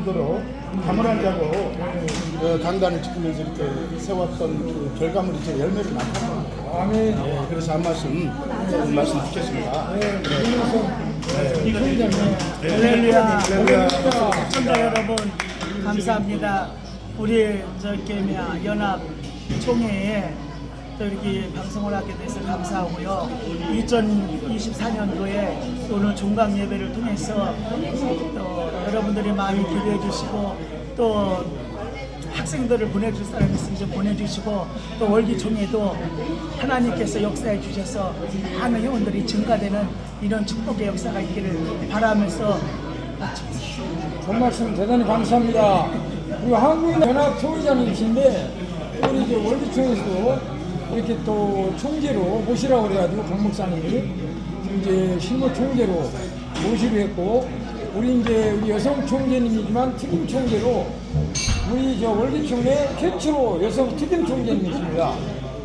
쓰도록 잠을 안 자고 어, 강단을 지키면서 이렇게 세웠던 그 결과물이 이제 열매를 낳았습니다. 아멘. 네, 그래서 한 말씀 한 말씀 듣겠습니다. 네, 김은성 할렐루야. 할렐루야. 시청자 여러분 감사합니다. 우리 저 개미야 연합 총회에 또 이렇게 방송을 하게 돼서 감사하고요. 2024년도에 오늘 종강 예배를 통해서 또 여러분들이 많이 기대해 주시고 또 학생들을 보내줄 사람 있으면 좀 보내주시고 또 월기총회도 하나님께서 역사해 주셔서 많은 회원들이 증가되는 이런 축복의 역사가 있기를 바라면서 전 말씀 대단히 감사합니다. 그리고 한국연합 총회장님이신데 우리 이제 월드총에서도 이렇게 또 총재로 모시라고 그래가지고 강 목사님이 이제 실무 총재로 모시기로 했고 우리 이제 우리 여성 총재님이지만 특임 총재로 우리 저 월드총회 최초로 여성 특임 총재님이십니다.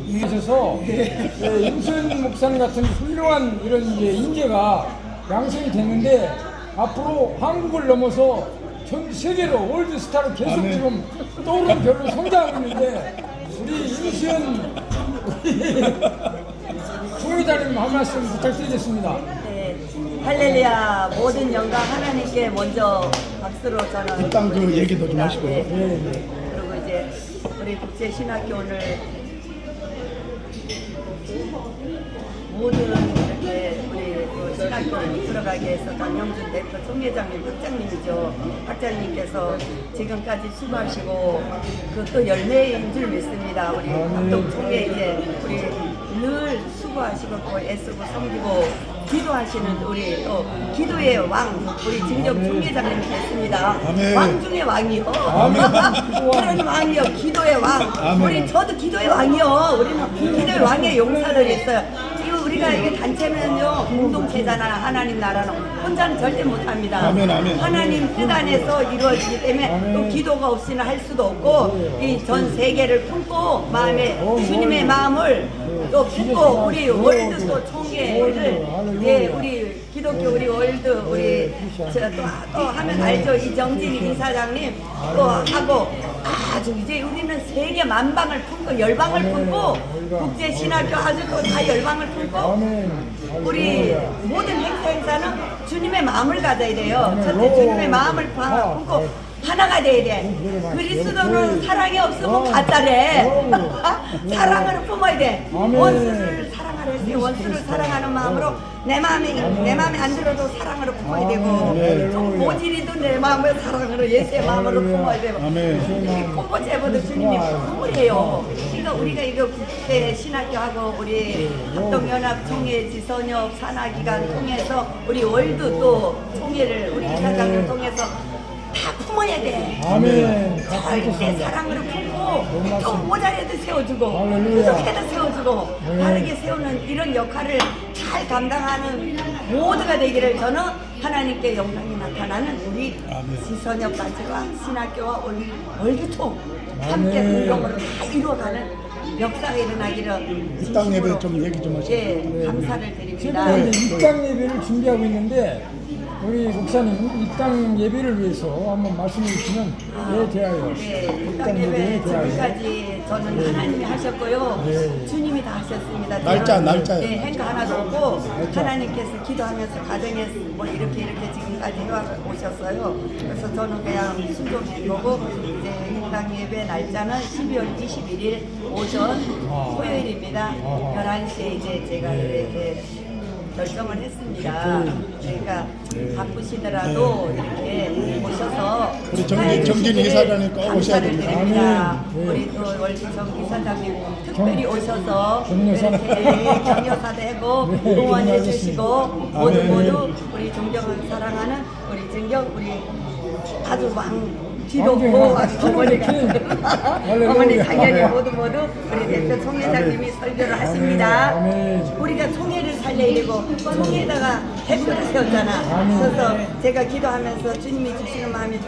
이셔서 네, 임소연 목사님 같은 훌륭한 이런 이제 인재가 양성이 됐는데 앞으로 한국을 넘어서 전 세계로 월드스타로 계속. 지금 떠오르는 별로 성장하고 있는데 우리 임수연 우리 총회장님 한 말씀 부탁드리겠습니다. 네, 할렐루야 모든 영광 하나님께 먼저 박수로 저는 일단 그 얘기도 좀 하시고요. 네. 네, 네. 그리고 이제 우리 국제신학교 오늘 모든 그 신학교를 이끌어가게 해서 강영준 대표 총회장님, 학장님이죠. 학장님께서 지금까지 수고하시고 그또 열매인 줄 믿습니다. 우리 합동 총회 이제 우리 늘 수고하시고 또 애쓰고 섬기고 기도하시는 우리 또 기도의 왕 우리 진정 총회장님이 됐습니다. 아멘. 왕 중의 왕이요. 그런 왕이요. 기도의 왕. 우리 저도 기도의 왕이요. 우리는 기도의 왕의 용사를 했어요. 우리가 이게 단체면요 공동체잖아. 하나님 나라는 혼자는 절대 못합니다. 아멘, 아멘. 하나님 뜻 안에서 이루어지기 때문에. 또 기도가 없이는 할 수도 없고 이 전 세계를 품고 마음에 주님의 마음을 또 품고 우리 월드 또 총회를 예 우리 기독교 우리 월드 우리 저또 또 하면 알죠 이정진 이사장님 또 하고 아주 이제 우리는 세계 만방을 품고 열방을 품고 국제 신학교 아주 또다 열방을 품고. 우리. 모든 행사 행사는 주님의 마음을 가져야 돼요. 첫째 주님의 마음을 파- 품고 하나가 돼야 돼. 그리스도는 사랑이 없으면 가짜래. 사랑을 품어야 돼. 원수를 사랑하라 했어요. 원수를 사랑하는 마음으로 내 마음에 내 마음에 안 들어도 사랑으로 품어야 되고. 좀 모질이도 내 마음을 사랑으로 예수의 마음으로 품어야 되고. 공포제보다 주님이 품으래요. 그러니까 우리가 이거 국제 신학교하고 우리 합동연합 총회 지선협 산하기관 통해서 우리 월드 또 총회를 우리 이사장을 통해서 다 품어야 돼. 아멘. 다 절대. 사랑으로 품고 좀 모자라도 세워주고. 부족해도 세워주고 네. 바르게 세우는 이런 역할을 잘 감당하는 모두가 되기를 저는 하나님께 영광이 나타나는 우리 지선협 단체와 신학교와 올- 월드통 함께. 공동으로 다 이루어가는 역사가 일어나기를 이땅 예배 좀 얘기 좀 하시죠. 예, 감사를 드립니다. 이제 입당 예배를 준비하고 있는데 우리 목사님 입당 예배를 위해서 한번 말씀해 주시면 예 대하여 네, 입당 예배 대하여 지금까지 저는 하나님이 하셨고요. 네. 주님이 다 하셨습니다. 날짜, 저는, 날짜요. 네, 행가 하나도 없고 하나님께서 기도하면서 가정에서 뭐 이렇게 이렇게 지금까지 해와 오셨어요. 그래서 저는 그냥 순종한 거고 이제 행당 예배 날짜는 12월 21일 오전 아. 토요일입니다. 아하. 11시에 이제 제가 네. 이렇게 결정을 했습니다. 그러니까 바쁘시더라도 이렇게 오셔서 우리 정진- 정진 이사장님 꼭 오셔야 됩니다. 아멘. 네. 우리 또 월지정 이사장님 특별히 경- 오셔서 경여사. 이렇게 경여사도 하고 네, 응원해. 주시고 모두. 모두 우리 존경을 사랑하는 우리 정경 우리 아주 왕 어머니가 king. 할렐루야. 어머니 당연히 모두 모두 우리 대표 총회장님이 설교를 하십니다. 우리가 총회 를 살려이고 총회에다가 대표를 세웠잖아. 그래서 제가 기도하면서 주님이 주시는 마음이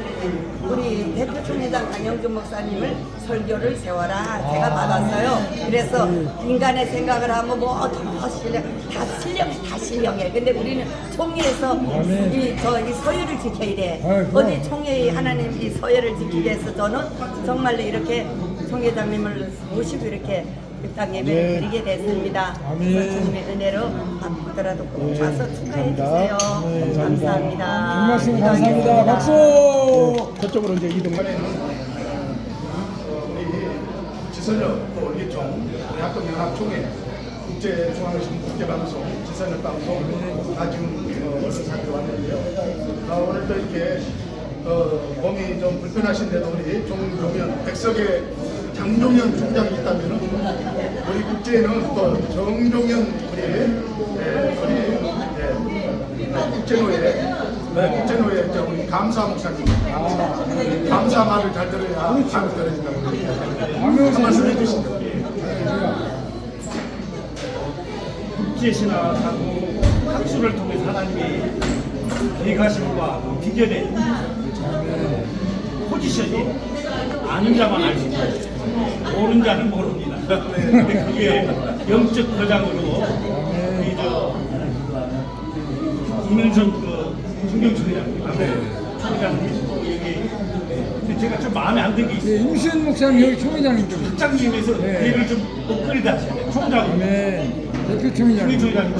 우리 대표 총회장 강영준 목사님을 설교를 세워라 제가 받았어요. 그래서 인간의 생각을 하면 뭐더 실력 다 실력 다 실력이에요. 근데 우리는 총회에서 이저이 서열을 지켜야 돼. 어디 총회의 하나님 이 서열을 지키기 위해서 저는 정말로 이렇게 총회장님을 모시고 이렇게 입당 예배를 네. 드리게 됐습니다. 아멘. 주님의 은혜로 바쁘더라도 꼭 네. 와서 축하해 감사합니다. 주세요. 네, 감사합니다. 큰 말씀 기도하겠습니다. 감사합니다. 박수! 저쪽으로 이제 우리 지선역 또 월기총 우리 학동연합총회 국제중앙신 국제방송 지선역 방송 다 지금 어, 언론사에 왔는데요. 어, 오늘 또 이렇게 어, 몸이 좀 불편하신데도 우리 종종현 백석의 장종현 총장이 있다면 우리 국제에는 또 정종현 우리 예, 우리 예, 국제노예 네, 국제노예 저 우리 감사 목사님 감사 말을 잘 들어야 말을 들어진다고 한 말씀 해주시죠. 국제신화하고 학술을 통해서 하나님이 계가심과 비결의 포지션이 아는 자만 알 수 있다. 모르는 자는 모릅니다. 근데 그게 영적 거장으로 이저 이명선 그 중경총회장님, 총회장님이시고 여기 근데 제가 좀 마음에 안 든 게 있어요. 네, 임수현 목사님 여기 총회장님 좀. 총장님에서 네. 얘를 좀 업그레이드 하셔야 돼요. 총장님. 네, 대표 우리 총회장님. 총회장님